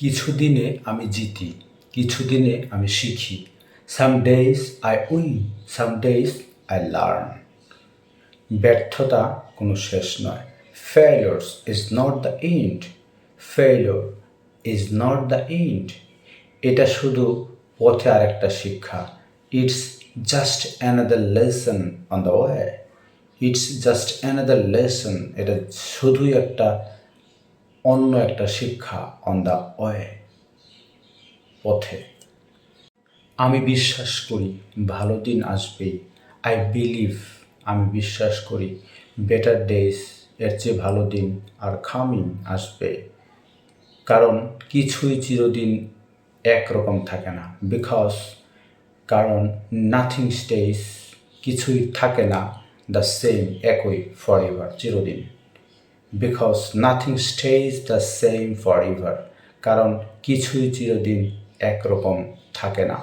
কিছু দিনে আমি জিতি কিছু দিনে আমি শিখি। Some days I win some days I learn ব্যর্থতা কোনো শেষ নয়। Failures is not the end failure is not the end এটা শুধু পথে আরেকটা শিক্ষা। It's just another lesson on the way it's just another lesson এটা শুধুই একটা অন্য একটা শিক্ষা অন দ্য ওয়ে পথে। আমি বিশ্বাস করি ভালো দিন আসবেই আই বিলিভ আমি বিশ্বাস করি বেটার ডেজ এর চেয়ে ভালো দিন আর কামিং আসবে। কারণ কিছুই চিরদিন একরকম থাকে না। বিকজ কারণ নাথিং স্টেজ কিছুই থাকে না। দ্য সেম একই ফর এভার চিরদিন। Because nothing stays the same forever কারণ কিছুই চিরদিন একরকম থাকে না।